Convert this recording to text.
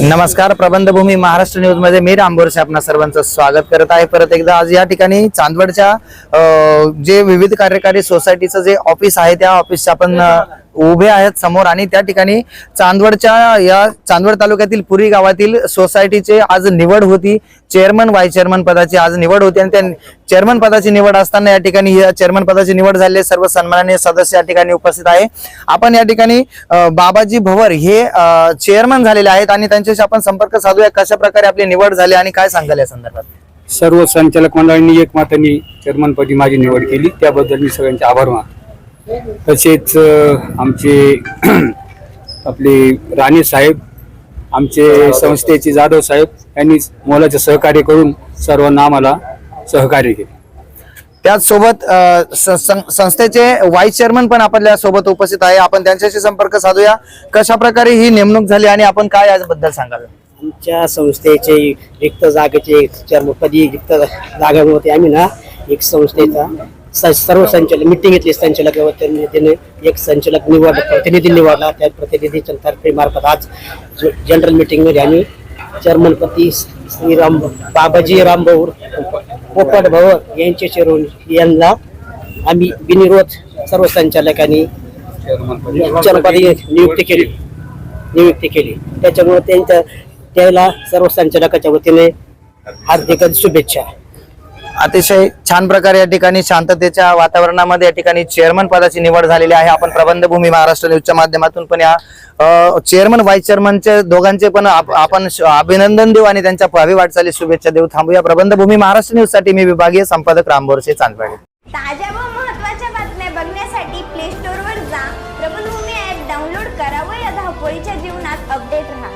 नमस्कार प्रबंधभूमी महाराष्ट्र न्यूजमध्ये मी रामबोरसे आपणा सर्वांचं स्वागत करत आहे. परत एकदा आज या ठिकाणी चांदवडच्या जे विविध कार्यकारी सोसायटीचं जे ऑफिस आहे त्या ऑफिसच्या आपण उभे आहेत समोर आणि त्या ठिकाणी चांदवडच्या या चांदवड तालुक्यातील पुरी गावातील सोसायटीचे आज निवड होती. चेअरमन व्हाईस चेअरमन पदाची आज निवड होती आणि त्या चेअरमन पदाची निवड असताना या ठिकाणी या चेअरमन पदाची निवड झालेले सर्व सन्माननीय सदस्य या ठिकाणी उपस्थित आहे. आपण या ठिकाणी बाबाजी भवर हे चेअरमन झालेले आहेत आणि त्यांच्याशी आपण संपर्क साधूया. कशा प्रकारे आपली निवड झाली आणि काय सांगाल या संदर्भात? सर्व संचालक मंडळांनी एकमातांनी चेअरमनपदी माझी निवड केली. त्याबद्दल मी सगळ्यांचे आभार मानतो. तसेच आमचे आपले राणे साहेब आमचे संस्थेचे जाधव साहेब यांनी मोलाचे सहकार्य करून सर्वांना आम्हाला सहकार्य केले. त्याचसोबत संस्थेचे व्हाईस चेअरमन पण आपल्यासोबत उपस्थित आहे. आपण त्यांच्याशी संपर्क साधूया. कशा प्रकारे ही नेमणूक झाली आणि आपण काय याबद्दल सांगाल? आमच्या संस्थेचे रिक्त जागेचे चर्मपदी रिक्त जागांवरती आम्ही ना एक संस्थेचा. सर्व संचालक मिटिंग घेतली संचालक व त्यांनी एक संचालक निवड प्रतिनिधी निवडला त्या प्रतिनिधीच्या तर्फे मार्फत आज जनरल मीटिंगमध्ये आम्ही चेअरमनपती श्रीराम बाबाजी रामभाऊ पोपट भवर यांचे चिरून यांना आम्ही बिनविरोध सर्व संचालकांनी चेअरमनपदी नियुक्ती केली. नियुक्ती केली. त्याच्यामुळे त्यांच्या त्याला सर्व संचालकाच्या वतीने हार्दिक शुभेच्छा. अतिशय छान प्रकारे या ठिकाणी शांततेच्या वातावरणामध्ये या ठिकाणी चेअरमन पदाची निवड झालेली आहे. आपण प्रबंधभूमी महाराष्ट्र न्यूजच्या माध्यमातून पण या चेअरमन व्हाईस चेअरमनचे दोघांचे पण आपण अभिनंदन देऊ आणि त्यांच्या भावी वाटचाली शुभेच्छा देऊ. थांबूया. प्रबंधभूमी महाराष्ट्र न्यूजसाठी मी विभागीय संपादक रामबोरसे चांदवाडी. ताज्या व महत्त्वाच्या बातम्या बघण्यासाठी प्ले जा. प्रबंधभूमी ऍप डाउनलोड करा व या धावपळीच्या जीवनात अपडेट राहा.